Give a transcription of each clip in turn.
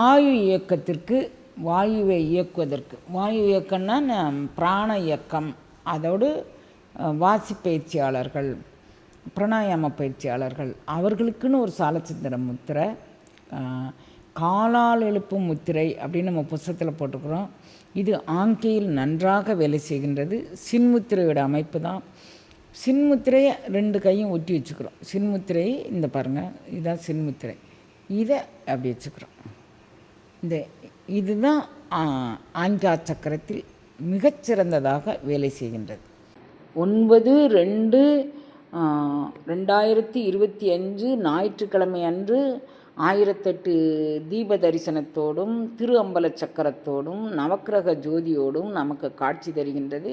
வாயு இயக்கத்திற்கு வாயுவை இயக்குவதற்கு. வாயு இயக்கம்னா பிராண இயக்கம். அதோடு வாசி பயிற்சியாளர்கள் பிராணாயாம பயிற்சியாளர்கள். அவர்களுக்குன்னு ஒரு சாலச்சந்திர முத்திரை காலால் எழுப்பும் முத்திரை அப்படின்னு நம்ம புஸ்தத்தில் போட்டுக்கிறோம் இது ஆங்கையில் நன்றாக வேலை செய்கின்றது. சின்முத்திரையோட அமைப்பு தான். சின்முத்திரையை ரெண்டு கையும் ஒட்டி வச்சுக்கிறோம். சின்முத்திரையை இந்த பாருங்கள் இதுதான் சின்முத்திரை இதை அப்படி வச்சுக்கிறோம். இந்த இதுதான் ஆஞ்சா சக்கரத்தில் மிகச்சிறந்ததாக வேலை செய்கின்றது. ஒன்பது ரெண்டு ரெண்டாயிரத்தி இருபத்தி அஞ்சு ஞாயிற்றுக்கிழமை அன்று ஆயிரத்தெட்டு தீப தரிசனத்தோடும் திரு அம்பல சக்கரத்தோடும் நவக்கிரக ஜோதியோடும் நமக்கு காட்சி தருகின்றது.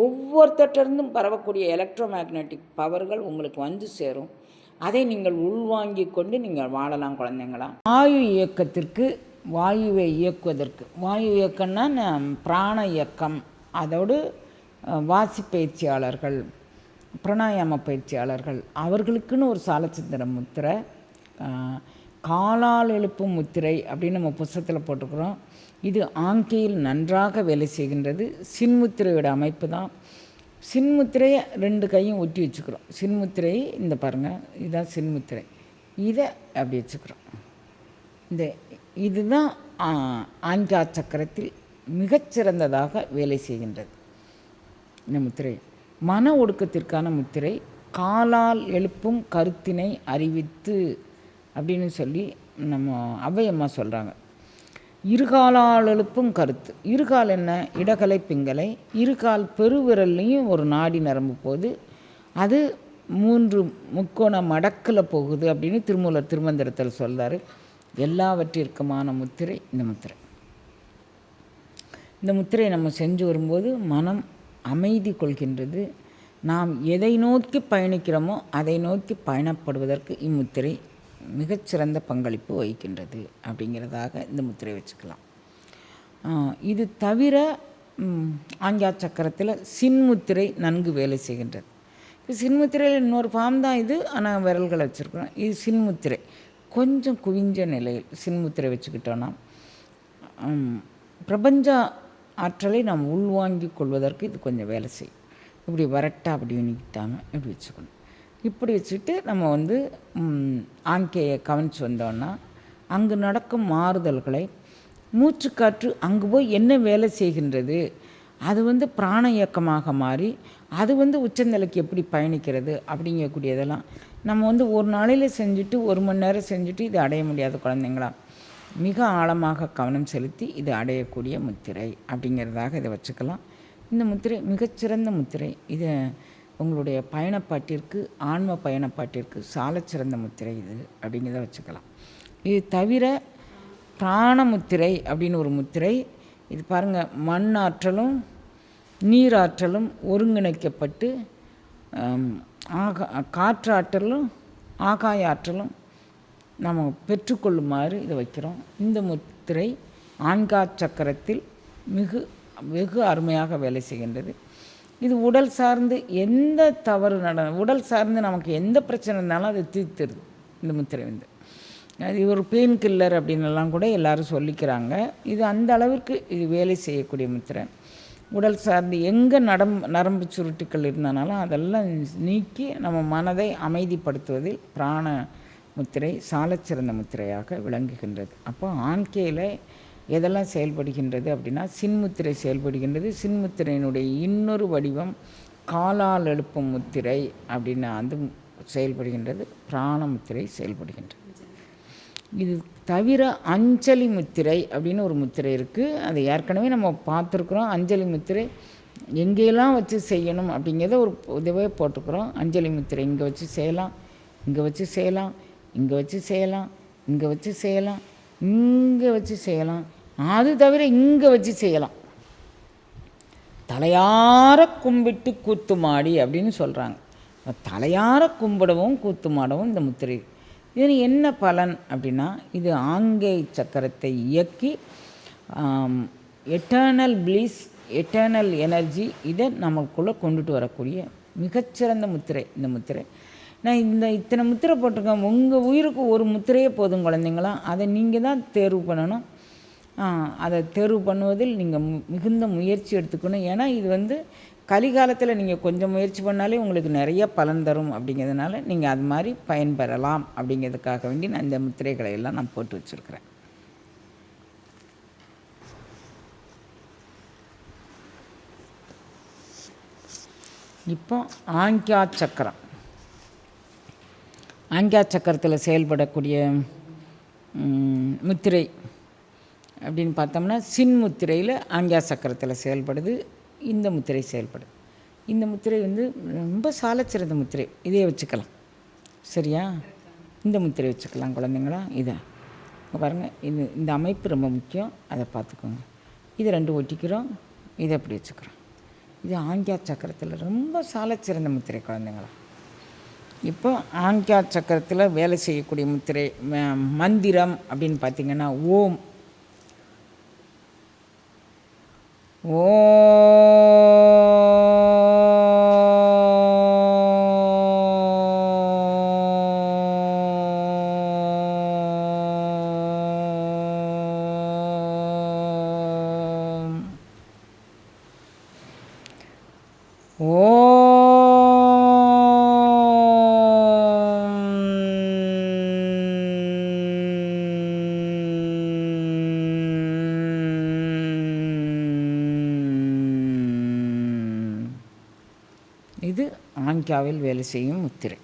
ஒவ்வொருத்தட்டிருந்தும் பரவக்கூடிய எலக்ட்ரோ மேக்னெட்டிக் பவர்கள் உங்களுக்கு வந்து சேரும். அதை நீங்கள் உள்வாங்கிக் கொண்டு நீங்கள் வாழலாம் குழந்தைங்களா? வாயு இயக்கத்திற்கு வாயுவை இயக்குவதற்கு. வாயு இயக்கம்னா பிராண இயக்கம். அதோடு வாசி பயிற்சியாளர்கள் பிராணாயாம பயிற்சியாளர்கள் அவர்களுக்குன்னு ஒரு சாலச்சந்திர முத்திரை காலால் எழுப்பும் முத்திரை அப்படின்னு நம்ம புஸ்தத்தில் போட்டுக்கிறோம். இது ஆங்கையில் நன்றாக வேலை செய்கின்றது. சின்முத்திரையோட அமைப்பு தான். சின்முத்திரையை ரெண்டு கையும் ஒட்டி வச்சுக்கிறோம். சின்முத்திரையை இந்த பாருங்கள் இதுதான் சின்முத்திரை. இதை அப்படி வச்சுக்கிறோம். இந்த இதுதான் ஆஞ்சா சக்கரத்தில் மிகச்சிறந்ததாக வேலை செய்கின்றது. இந்த முத்திரை. மன ஒடுக்கத்திற்கான முத்திரை. காலால் எழுப்பும் கருத்தினை அறிவித்து அப்படின்னு சொல்லி நம்ம ஔவையம்மா சொல்கிறாங்க இருகாலால் கருத்து. இருகால் என்ன? இடகலை பிங்கலை. இருகால் பெருவிரல்லையும் ஒரு நாடி நரம்பு போகுது அது மூன்று முக்கோண மடக்கில் போகுது அப்படின்னு திருமூலர் திருமந்திரத்தில் சொல்கிறார் எல்லாவற்றிற்குமான முத்திரை இந்த முத்திரை. இந்த முத்திரையை நம்ம செஞ்சு வரும்போது மனம் அமைதி கொள்கின்றது. நாம் எதை நோக்கி பயணிக்கிறோமோ அதை நோக்கி பயணப்படுவதற்கு இம்முத்திரை மிகச்சிறந்த பங்களிப்பு வகிக்கின்றது அப்படிங்கிறதாக இந்த முத்திரை வச்சுக்கலாம். இது தவிர ஆங்கியா சக்கரத்தில் சின்முத்திரை நன்கு வேலை செய்கின்றது. இப்போ சின்முத்திரையில் இன்னொரு ஃபார்ம் தான் இது. ஆனால் விரல்களை வச்சுருக்கிறோம். இது சின்முத்திரை கொஞ்சம் குவிஞ்ச நிலையில் சின்முத்திரை வச்சுக்கிட்டோன்னா பிரபஞ்ச ஆற்றலை நாம் உள்வாங்கி கொள்வதற்கு இது கொஞ்சம் வேலை செய்யும். இப்படி வரட்டா அப்படி நிற்காமல் இப்படி வச்சுக்கணும். இப்படி வச்சுட்டு நம்ம வந்து ஆங்கேயை ஆங்கையை கவனித்து வந்தோன்னா அங்கு நடக்கும் மாறுதல்களை மூச்சுக்காற்று அங்கு போய் என்ன வேலை செய்கின்றது அது வந்து பிராண இயக்கமாக மாறி அது வந்து உச்சநிலைக்கு எப்படி பயணிக்கிறது அப்படிங்கக்கூடியதெல்லாம் நம்ம வந்து ஒரு நாளையில் செஞ்சுட்டு ஒரு மணி நேரம் செஞ்சுட்டு இது அடைய முடியாத குழந்தைங்களா? மிக ஆழமாக கவனம் செலுத்தி இது அடையக்கூடிய முத்திரை அப்படிங்கிறதாக இதை வச்சுக்கலாம். இந்த முத்திரை மிகச்சிறந்த முத்திரை. இதை உங்களுடைய பயணப்பாட்டிற்கு ஆன்ம பயணப்பாட்டிற்கு சாலச்சிறந்த முத்திரை இது அப்படிங்கிறத வச்சுக்கலாம். இது தவிர பிராணமுத்திரை அப்படின்னு ஒரு முத்திரை இது பாருங்கள் மண் ஆற்றலும் நீராற்றலும் ஒருங்கிணைக்கப்பட்டு ஆகா காற்றாற்றலும் ஆகாய ஆற்றலும் நம்ம பெற்றுக்கொள்ளுமாறு இதை வைக்கிறோம். இந்த முத்திரை ஆன்கா சக்கரத்தில் மிகு வெகு அருமையாக வேலை செய்கின்றது. இது உடல் சார்ந்து எந்த தவறு நட உடல் சார்ந்து நமக்கு எந்த பிரச்சனை இருந்தாலும் அதை தீர்த்துருது இந்த முத்திரை வந்து அது ஒரு பெயின் கில்லர் அப்படின்னுலாம் கூட எல்லாரும் சொல்லிக்கிறாங்க. இது அந்த அளவிற்கு இது வேலை செய்யக்கூடிய முத்திரை. உடல் சார்ந்து எங்கே நடம் நரம்பு சுருட்டுக்கள் இருந்தனாலும் அதெல்லாம் நீக்கி நம்ம மனதை அமைதிப்படுத்துவதில் பிராண முத்திரை சாலச்சிறந்த முத்திரையாக விளங்குகின்றது. அப்போ ஆண்கையில் எதெல்லாம் செயல்படுகின்றது அப்படின்னா சின்முத்திரை செயல்படுகின்றது. சின்முத்திரையினுடைய இன்னொரு வடிவம் காலால் எழுப்பும் முத்திரை அப்படின்னு அது செயல்படுகின்றது. பிராண முத்திரை செயல்படுகின்றது. இது தவிர அஞ்சலி முத்திரை அப்படின்னு ஒரு முத்திரை இருக்குது அது ஏற்கனவே நம்ம பார்த்துருக்குறோம். அஞ்சலி முத்திரை எங்கேயெல்லாம் வச்சு செய்யணும் அப்படிங்கிறத ஒரு இதுவே போட்டுக்கிறோம் அஞ்சலி முத்திரை இங்கே வச்சு செய்யலாம் இங்கே வச்சு செய்யலாம் இங்கே வச்சு செய்யலாம் இங்கே வச்சு செய்யலாம். இங்கே வச்சு செய்யலாம். அது தவிர இங்கே வச்சு செய்யலாம். தலையார கும்பிட்டு கூத்துமாடி அப்படின்னு சொல்கிறாங்க தலையார கும்பிடவும் கூத்துமாடவும் இந்த முத்திரை. இது என்ன பலன் அப்படின்னா இது ஆங்கை சக்கரத்தை இயக்கி எட்டர்னல் பிளீஸ் எட்டர்னல் எனர்ஜி இதை நமக்குள்ளே கொண்டுட்டு வரக்கூடிய மிகச்சிறந்த முத்திரை இந்த முத்திரை. நான் இந்த இத்தனை முத்திரை போட்டிருக்கேன். உங்கள் உயிருக்கு ஒரு முத்திரையே போதும் குழந்தைங்களாம் அதை நீங்கள் தான் தேர்வு பண்ணணும். அதை தேர்வு பண்ணுவதில் நீங்கள் மிகுந்த முயற்சி எடுத்துக்கணும். ஏன்னா இது வந்து கலிகாலத்தில் நீங்கள் கொஞ்சம் முயற்சி பண்ணாலே உங்களுக்கு நிறைய பலன் தரும் அப்படிங்கிறதுனால நீங்கள் அது மாதிரி பயன்பெறலாம் அப்படிங்கிறதுக்காக வேண்டி நான் இந்த முத்திரைகளை எல்லாம் நான் போட்டு வச்சுருக்கிறேன். இப்போ ஆங்கியா சக்கரம். ஆங்கியா சக்கரத்தில் செயல்படக்கூடிய முத்திரை அப்படின்னு பார்த்தோம்னா சின் முத்திரையில் ஆங்கியா சக்கரத்தில் செயல்படுது இந்த முத்திரை செயல்படுது. இந்த முத்திரை வந்து ரொம்ப சாலச்சிறந்த முத்திரை. இதே வச்சுக்கலாம். சரியா? இந்த முத்திரை வச்சுக்கலாம் குழந்தைங்களா. இதை. பாருங்கள் இது இந்த அமைப்பு ரொம்ப முக்கியம். அதை பார்த்துக்கோங்க. இதை ரெண்டு ஒட்டிக்கிறோம். இதை அப்படி வச்சுக்கிறோம். இது ஆங்கியா சக்கரத்தில் ரொம்ப சாலச்சிறந்த முத்திரை குழந்தைங்களா. இப்போ ஆங்கியா சக்கரத்தில் வேலை செய்யக்கூடிய முத்திரை மந்திரம் அப்படின்னு பார்த்திங்கன்னா ஓம். ஓ இது வேலை செய்யும் முத்திரை